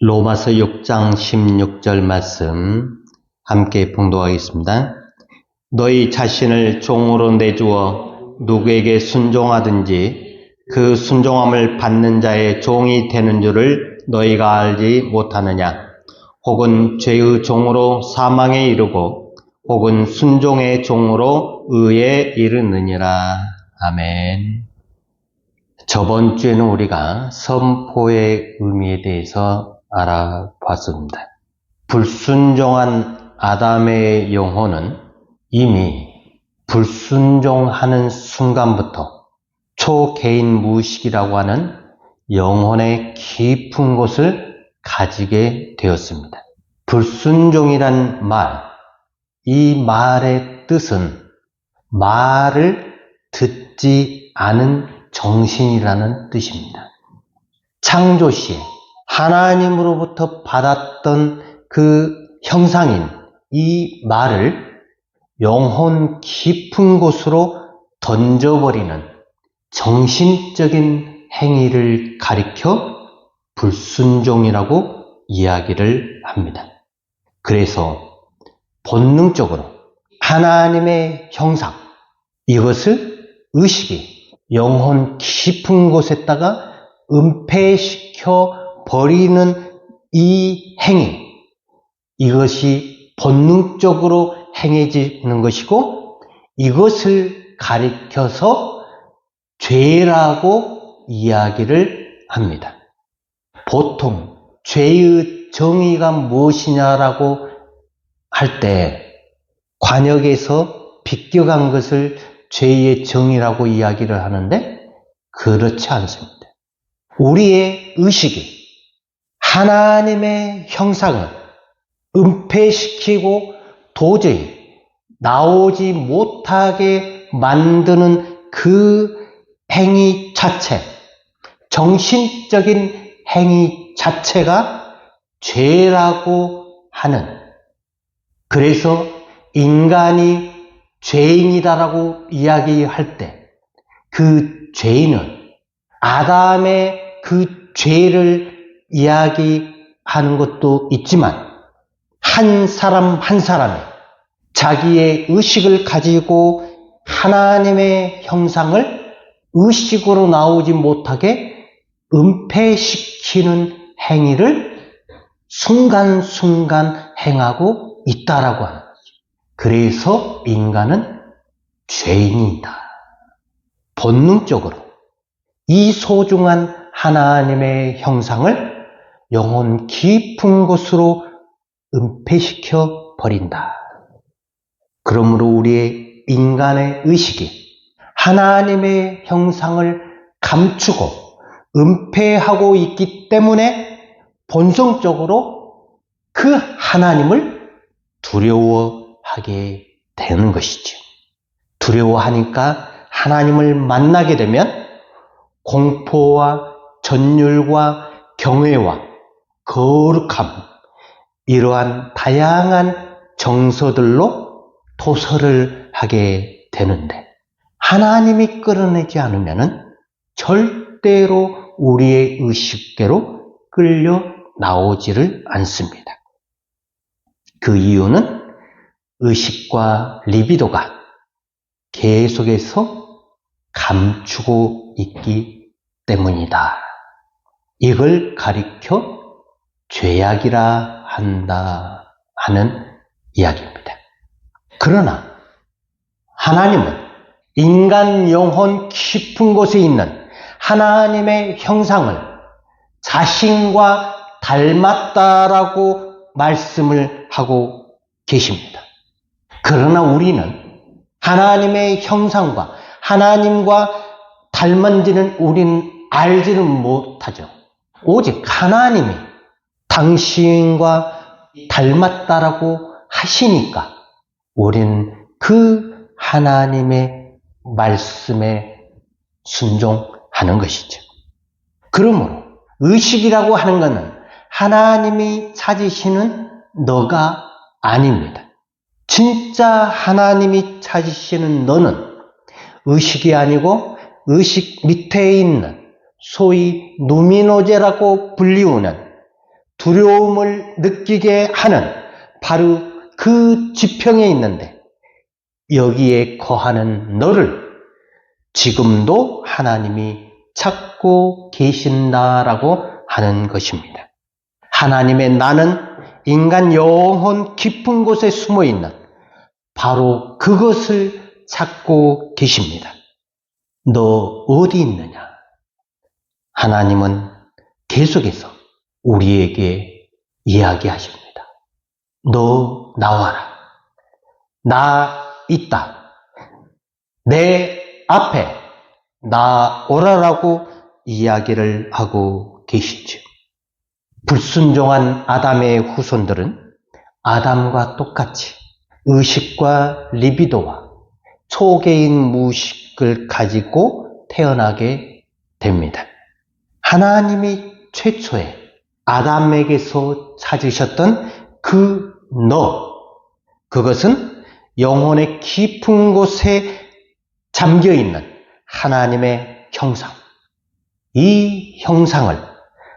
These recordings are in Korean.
로마서 6장 16절 말씀 함께 봉독하겠습니다. 너희 자신을 종으로 내주어 누구에게 순종하든지 그 순종함을 받는 자의 종이 되는 줄을 너희가 알지 못하느냐? 혹은 죄의 종으로 사망에 이르고 혹은 순종의 종으로 의에 이르느니라. 아멘. 저번 주에는 우리가 선포의 의미에 대해서 알아봤습니다. 불순종한 아담의 영혼은 이미 불순종하는 순간부터 초개인 무의식이라고 하는 영혼의 깊은 곳을 가지게 되었습니다. 불순종이란 말, 이 말의 뜻은 말을 듣지 않은 정신이라는 뜻입니다. 창조 시에 하나님으로부터 받았던 그 형상인 이 말을 영혼 깊은 곳으로 던져버리는 정신적인 행위를 가리켜 불순종이라고 이야기를 합니다. 그래서 본능적으로 하나님의 형상, 이것을 의식이 영혼 깊은 곳에다가 은폐시켜 버리는 이 행위, 이것이 본능적으로 행해지는 것이고, 이것을 가리켜서 죄라고 이야기를 합니다. 보통 죄의 정의가 무엇이냐라고 할 때 관역에서 비껴간 것을 죄의 정의라고 이야기를 하는데 그렇지 않습니다. 우리의 의식이 하나님의 형상을 은폐시키고 도저히 나오지 못하게 만드는 그 행위 자체, 정신적인 행위 자체가 죄라고 하는 그래서 인간이 죄인이다라고 이야기할 때 그 죄인은 아담의 그 죄를 이야기하는 것도 있지만 한 사람 한 사람이 자기의 의식을 가지고 하나님의 형상을 의식으로 나오지 못하게 은폐시키는 행위를 순간순간 행하고 있다라고 하는 거죠. 그래서 인간은 죄인이다. 본능적으로 이 소중한 하나님의 형상을 영혼 깊은 곳으로 은폐시켜 버린다. 그러므로 우리의 인간의 의식이 하나님의 형상을 감추고 은폐하고 있기 때문에 본성적으로 그 하나님을 두려워하게 되는 것이죠. 두려워하니까 하나님을 만나게 되면 공포와 전율과 경외와 거룩함, 이러한 다양한 정서들로 도설을 하게 되는데, 하나님이 끌어내지 않으면 절대로 우리의 의식대로 끌려 나오지를 않습니다. 그 이유는 의식과 리비도가 계속해서 감추고 있기 때문이다. 이걸 가리켜 죄악이라 한다 하는 이야기입니다. 그러나 하나님은 인간 영혼 깊은 곳에 있는 하나님의 형상을 자신과 닮았다라고 말씀을 하고 계십니다. 그러나 우리는 하나님의 형상과 하나님과 닮은지는 우리는 알지는 못하죠. 오직 하나님이 당신과 닮았다라고 하시니까 우리는 그 하나님의 말씀에 순종하는 것이죠. 그러므로 의식이라고 하는 것은 하나님이 찾으시는 너가 아닙니다. 진짜 하나님이 찾으시는 너는 의식이 아니고 의식 밑에 있는 소위 누미노제라고 불리우는 두려움을 느끼게 하는 바로 그 지평에 있는데 여기에 거하는 너를 지금도 하나님이 찾고 계신다라고 하는 것입니다. 하나님의 나는 인간 영혼 깊은 곳에 숨어 있는 바로 그것을 찾고 계십니다. 너 어디 있느냐? 하나님은 계속해서 우리에게 이야기하십니다. 너 나와라. 나 있다. 내 앞에 나 오라라고 이야기를 하고 계시죠. 불순종한 아담의 후손들은 아담과 똑같이 의식과 리비도와 초계인 무식을 가지고 태어나게 됩니다. 하나님이 최초에 아담에게서 찾으셨던 그 너, 그것은 영혼의 깊은 곳에 잠겨 있는 하나님의 형상. 이 형상을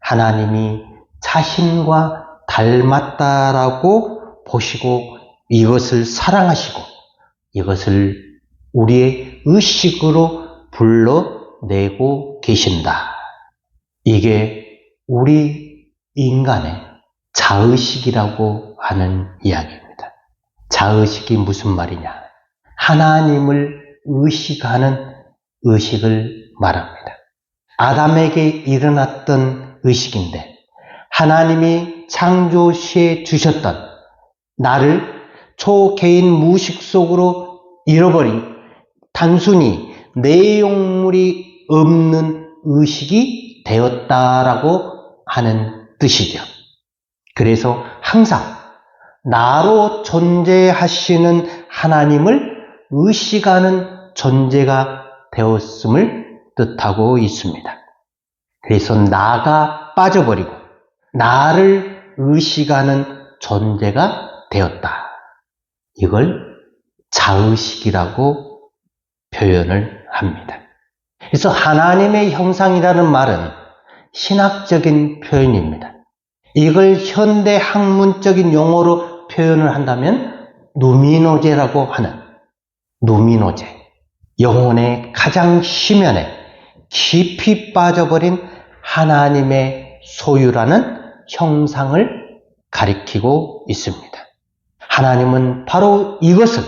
하나님이 자신과 닮았다라고 보시고 이것을 사랑하시고 이것을 우리의 의식으로 불러내고 계신다. 이게 우리 인간의 자의식이라고 하는 이야기입니다. 자의식이 무슨 말이냐? 하나님을 의식하는 의식을 말합니다. 아담에게 일어났던 의식인데 하나님이 창조시에 주셨던 나를 초개인 무식 속으로 잃어버린 단순히 내용물이 없는 의식이 되었다라고 하는 뜻이죠. 그래서 항상 나로 존재하시는 하나님을 의식하는 존재가 되었음을 뜻하고 있습니다. 그래서 나가 빠져버리고 나를 의식하는 존재가 되었다. 이걸 자의식이라고 표현을 합니다. 그래서 하나님의 형상이라는 말은 신학적인 표현입니다. 이걸 현대 학문적인 용어로 표현을 한다면 누미노제라고 하는 누미노제, 영혼의 가장 심연에 깊이 빠져버린 하나님의 소유라는 형상을 가리키고 있습니다. 하나님은 바로 이것을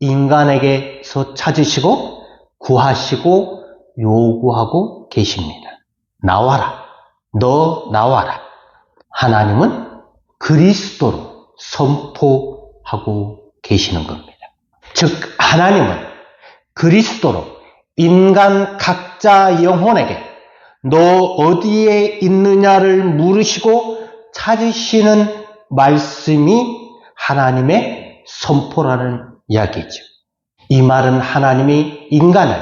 인간에게서 찾으시고 구하시고 요구하고 계십니다. 나와라. 너 나와라. 하나님은 그리스도로 선포하고 계시는 겁니다. 즉, 하나님은 그리스도로 인간 각자 영혼에게 너 어디에 있느냐를 물으시고 찾으시는 말씀이 하나님의 선포라는 이야기죠. 이 말은 하나님이 인간을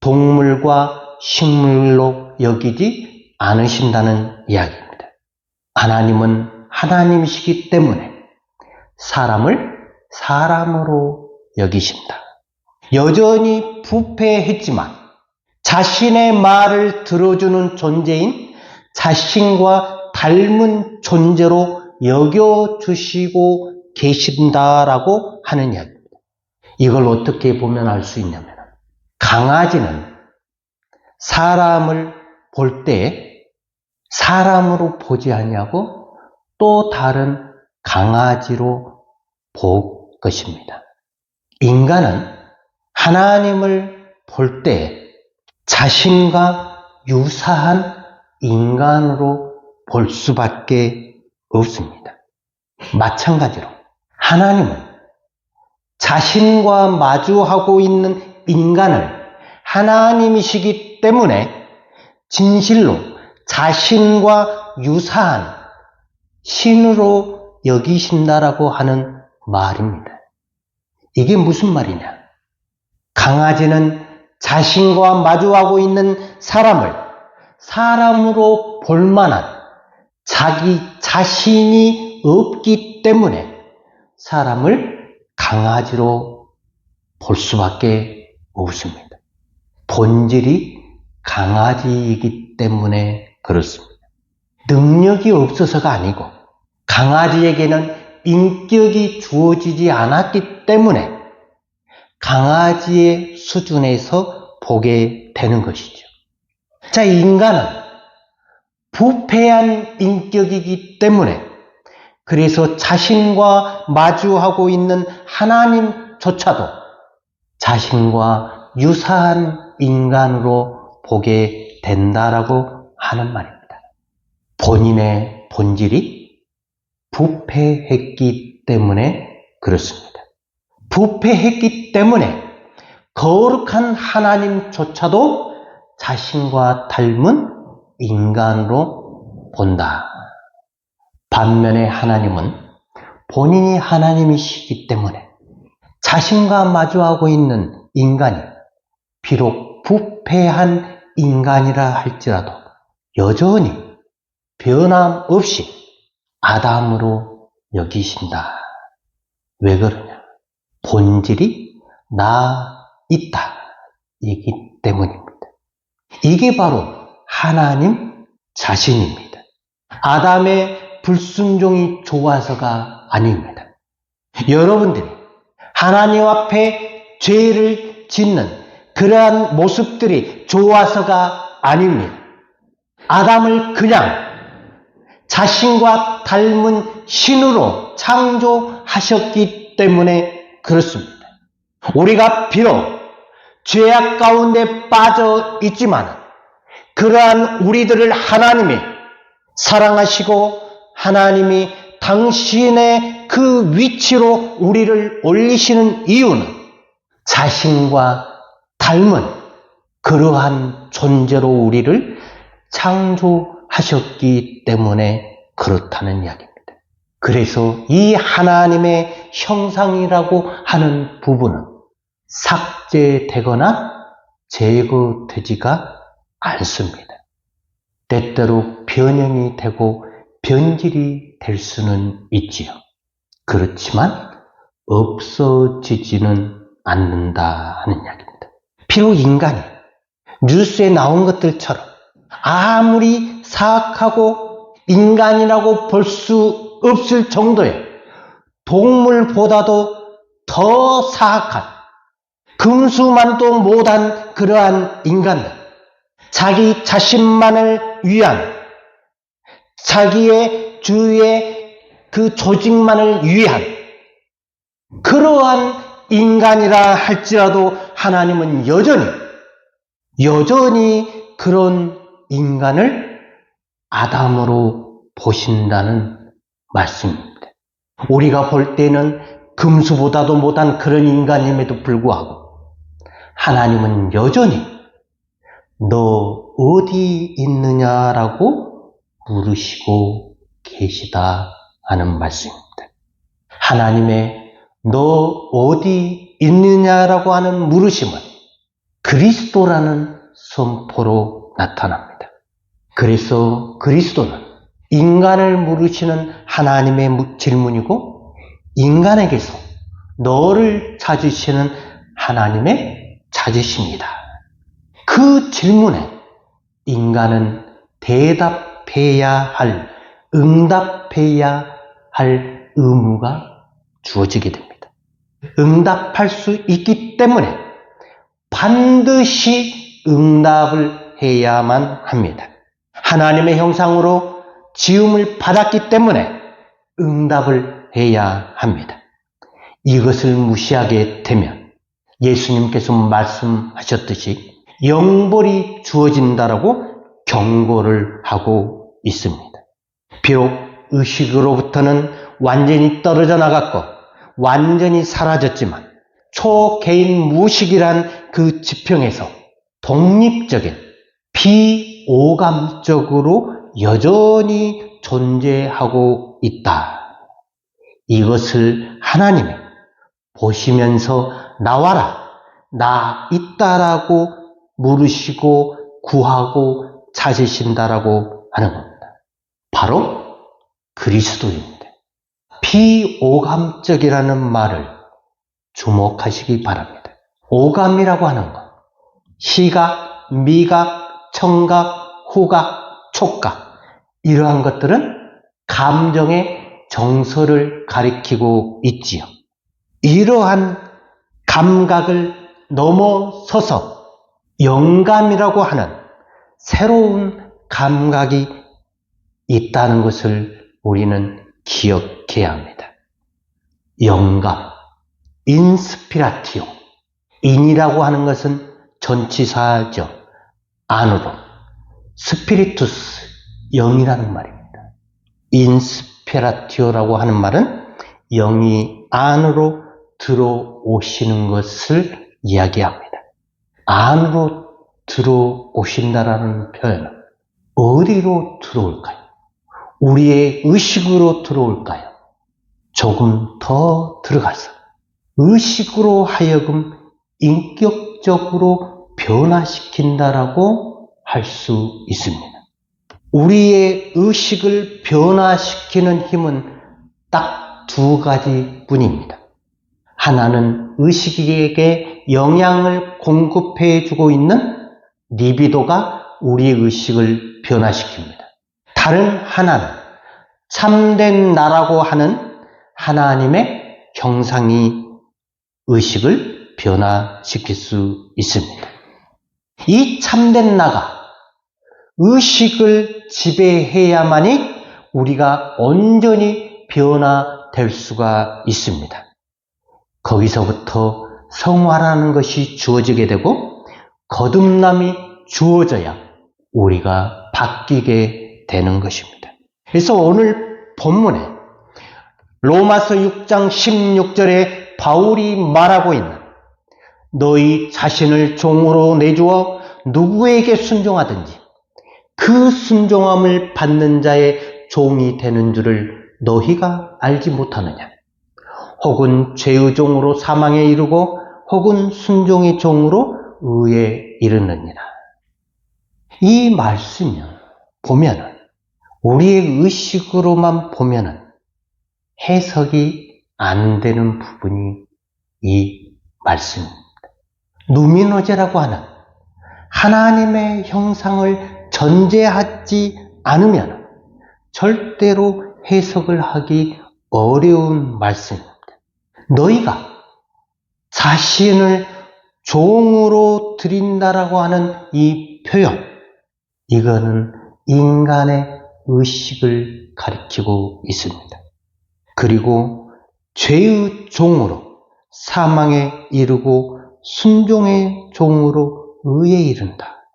동물과 식물로 여기지 않으신다는 이야기입니다. 하나님은 하나님이시기 때문에 사람을 사람으로 여기신다. 여전히 부패했지만 자신의 말을 들어주는 존재인 자신과 닮은 존재로 여겨주시고 계신다라고 하는 이야기입니다. 이걸 어떻게 보면 알 수 있냐면 강아지는 사람을 볼 때 사람으로 보지 않냐고 또 다른 강아지로 볼 것입니다. 인간은 하나님을 볼 때 자신과 유사한 인간으로 볼 수밖에 없습니다. 마찬가지로 하나님은 자신과 마주하고 있는 인간을 하나님이시기 때문에 진실로 자신과 유사한 신으로 여기신다라고 하는 말입니다. 이게 무슨 말이냐? 강아지는 자신과 마주하고 있는 사람을 사람으로 볼 만한 자기 자신이 없기 때문에 사람을 강아지로 볼 수밖에 없습니다. 본질이 강아지이기 때문에 그렇습니다. 능력이 없어서가 아니고 강아지에게는 인격이 주어지지 않았기 때문에 강아지의 수준에서 보게 되는 것이죠. 자, 인간은 부패한 인격이기 때문에 그래서 자신과 마주하고 있는 하나님조차도 자신과 유사한 인간으로 보게 된다라고 하는 말입니다. 본인의 본질이 부패했기 때문에 그렇습니다. 부패했기 때문에 거룩한 하나님조차도 자신과 닮은 인간으로 본다. 반면에 하나님은 본인이 하나님이시기 때문에 자신과 마주하고 있는 인간이 비록 부패한 인간이라 할지라도 여전히 변함없이 아담으로 여기신다. 왜 그러냐? 본질이 나 있다. 이기 때문입니다. 이게 바로 하나님 자신입니다. 아담의 불순종이 좋아서가 아닙니다. 여러분들이 하나님 앞에 죄를 짓는 그러한 모습들이 좋아서가 아닙니다. 아담을 그냥 자신과 닮은 신으로 창조하셨기 때문에 그렇습니다. 우리가 비록 죄악 가운데 빠져 있지만 그러한 우리들을 하나님이 사랑하시고 하나님이 당신의 그 위치로 우리를 올리시는 이유는 자신과 닮은 그러한 존재로 우리를 창조하셨기 때문에 그렇다는 이야기입니다. 그래서 이 하나님의 형상이라고 하는 부분은 삭제되거나 제거되지가 않습니다. 때때로 변형이 되고 변질이 될 수는 있지요. 그렇지만 없어지지는 않는다 하는 이야기입니다. 비록 인간이 뉴스에 나온 것들처럼 아무리 사악하고 인간이라고 볼 수 없을 정도의 동물보다도 더 사악한 금수만도 못한 그러한 인간들 자기 자신만을 위한 자기의 주위의 그 조직만을 위한 그러한 인간이라 할지라도 하나님은 여전히 여전히 그런 인간을 아담으로 보신다는 말씀입니다. 우리가 볼 때는 금수보다도 못한 그런 인간임에도 불구하고 하나님은 여전히 너 어디 있느냐라고 물으시고 계시다 하는 말씀입니다. 하나님의 너 어디 있느냐라고 하는 물으심은 그리스도라는 선포로 나타납니다. 그래서 그리스도는 인간을 물으시는 하나님의 질문이고 인간에게서 너를 찾으시는 하나님의 찾으십니다. 그 질문에 인간은 대답해야 할, 응답해야 할 의무가 주어지게 됩니다. 응답할 수 있기 때문에 반드시 응답을 해야만 합니다. 하나님의 형상으로 지음을 받았기 때문에 응답을 해야 합니다. 이것을 무시하게 되면 예수님께서 말씀하셨듯이 영벌이 주어진다라고 경고를 하고 있습니다. 비록 의식으로부터는 완전히 떨어져 나갔고 완전히 사라졌지만 초개인 무식이란 그 지평에서 독립적인 비오감적으로 여전히 존재하고 있다. 이것을 하나님이 보시면서 나와라, 나 있다라고 물으시고 구하고 찾으신다라고 하는 겁니다. 바로 그리스도입니다. 비오감적이라는 말을 주목하시기 바랍니다. 오감이라고 하는 것, 시각, 미각, 청각, 후각, 촉각 이러한 것들은 감정의 정서를 가리키고 있지요. 이러한 감각을 넘어서서 영감이라고 하는 새로운 감각이 있다는 것을 우리는 기억해야 합니다. 영감, 인스피라티오. 인이라고 하는 것은 전치사죠. 안으로. 스피리투스, 영이라는 말입니다. 인스피라티오라고 하는 말은 영이 안으로 들어오시는 것을 이야기합니다. 안으로 들어오신다라는 표현은 어디로 들어올까요? 우리의 의식으로 들어올까요? 조금 더 들어가서 의식으로 하여금 인격적으로 변화시킨다라고 할 수 있습니다. 우리의 의식을 변화시키는 힘은 딱 두 가지 뿐입니다. 하나는 의식에게 영향을 공급해 주고 있는 리비도가 우리의 의식을 변화시킵니다. 다른 하나는 참된 나라고 하는 하나님의 형상이 의식을 변화시킬 수 있습니다. 이 참된 나가 의식을 지배해야만이 우리가 온전히 변화될 수가 있습니다. 거기서부터 성화라는 것이 주어지게 되고 거듭남이 주어져야 우리가 바뀌게 되는 것입니다. 그래서 오늘 본문에 로마서 6장 16절에 바울이 말하고 있는 너희 자신을 종으로 내주어 누구에게 순종하든지 그 순종함을 받는 자의 종이 되는 줄을 너희가 알지 못하느냐? 혹은 죄의 종으로 사망에 이르고 혹은 순종의 종으로 의에 이르느니라. 이 말씀을 보면은 우리의 의식으로만 보면은 해석이 안 되는 부분이 이 말씀입니다. 누미노제라고 하는 하나님의 형상을 전제하지 않으면 절대로 해석을 하기 어려운 말씀입니다. 너희가 자신을 종으로 드린다라고 하는 이 표현, 이거는 인간의 의식을 가리키고 있습니다. 그리고 죄의 종으로 사망에 이르고 순종의 종으로 의에 이른다.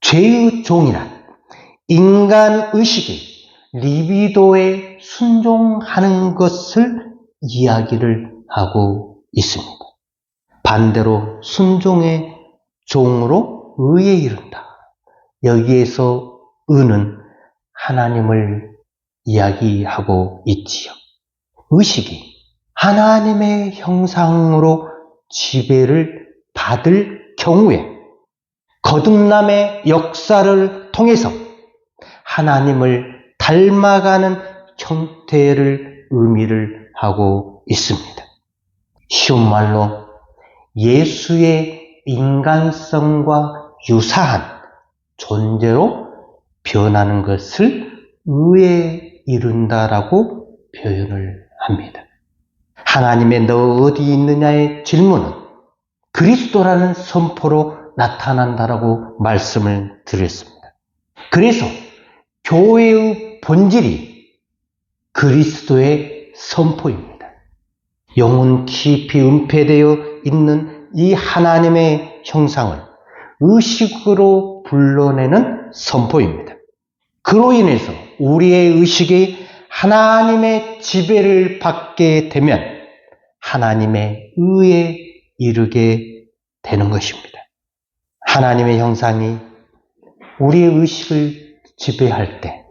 죄의 종이란 인간 의식이 리비도에 순종하는 것을 이야기를 하고 있습니다. 반대로 순종의 종으로 의에 이른다. 여기에서 의는 하나님을 이야기하고 있지요. 의식이 하나님의 형상으로 지배를 받을 경우에 거듭남의 역사를 통해서 하나님을 닮아가는 형태를 의미를 하고 있습니다. 쉬운 말로 예수의 인간성과 유사한 존재로 변하는 것을 의에 이룬다라고 표현을 합니다. 하나님의 너 어디 있느냐의 질문은 그리스도라는 선포로 나타난다라고 말씀을 드렸습니다. 그래서 교회의 본질이 그리스도의 선포입니다. 영혼 깊이 은폐되어 있는 이 하나님의 형상을 의식으로 불러내는 선포입니다. 그로 인해서 우리의 의식이 하나님의 지배를 받게 되면 하나님의 의에 이르게 되는 것입니다. 하나님의 형상이 우리의 의식을 지배할 때,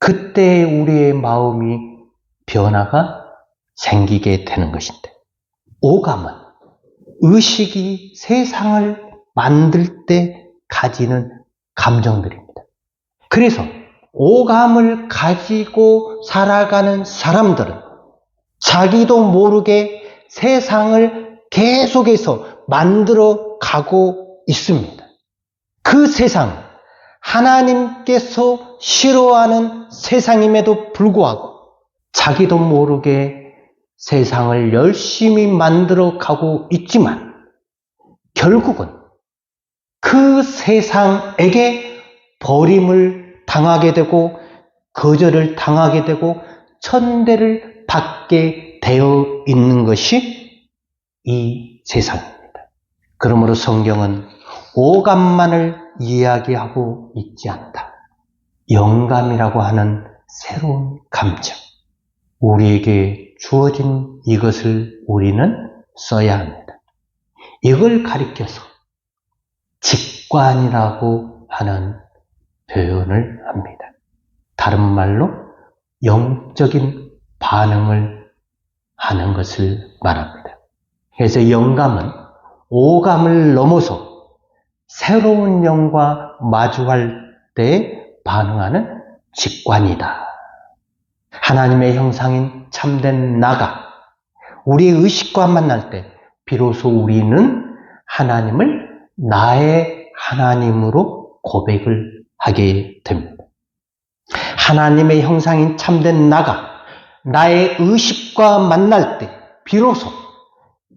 그때 우리의 마음이 변화가 생기게 되는 것인데, 오감은 의식이 세상을 만들 때 가지는 감정들입니다. 그래서 오감을 가지고 살아가는 사람들은 자기도 모르게 세상을 계속해서 만들어 가고 있습니다. 그 세상, 하나님께서 싫어하는 세상임에도 불구하고 자기도 모르게 세상을 열심히 만들어 가고 있지만 결국은 그 세상에게 버림을 당하게 되고 거절을 당하게 되고 천대를 받게 되어 있는 것이 이 세상입니다. 그러므로 성경은 오감만을 이야기하고 있지 않다. 영감이라고 하는 새로운 감정. 우리에게 주어진 이것을 우리는 써야 합니다. 이걸 가리켜서 직관이라고 하는 표현을 합니다. 다른 말로 영적인 반응을 하는 것을 말합니다. 그래서 영감은 오감을 넘어서 새로운 영과 마주할 때 반응하는 직관이다. 하나님의 형상인 참된 나가 우리의 의식과 만날 때 비로소 우리는 하나님을 나의 하나님으로 고백을 하게 됩니다. 하나님의 형상인 참된 나가 나의 의식과 만날 때 비로소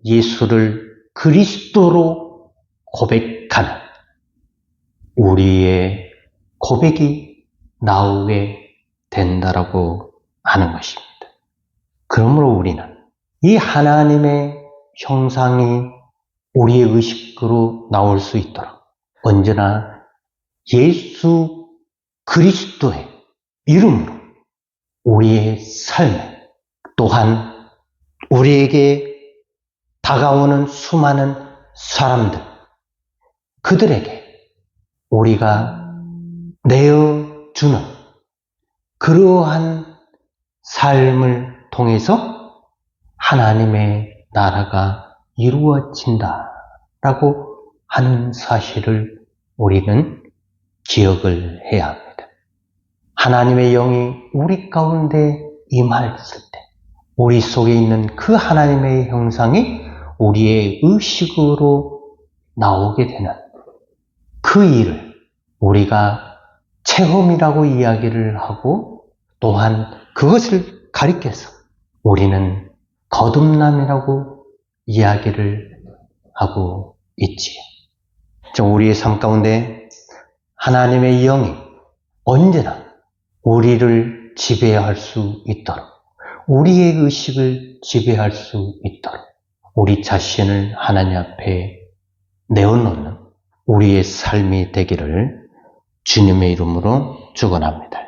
예수를 그리스도로 고백하는 우리의 고백이 나오게 된다라고 하는 것입니다. 그러므로 우리는 이 하나님의 형상이 우리의 의식으로 나올 수 있도록 언제나 예수 그리스도의 이름으로 우리의 삶에 또한 우리에게 다가오는 수많은 사람들, 그들에게 우리가 내어주는 그러한 삶을 통해서 하나님의 나라가 이루어진다라고 하는 사실을 우리는 기억을 해야 합니다. 하나님의 영이 우리 가운데 임했을 때, 우리 속에 있는 그 하나님의 형상이 우리의 의식으로 나오게 되는 그 일을 우리가 체험이라고 이야기를 하고 또한 그것을 가리켜서 우리는 거듭남이라고 이야기를 하고 있지요. 우리의 삶 가운데 하나님의 영이 언제나 우리를 지배할 수 있도록 우리의 의식을 지배할 수 있도록 우리 자신을 하나님 앞에 내어놓는 우리의 삶이 되기를 주님의 이름으로 축원합니다.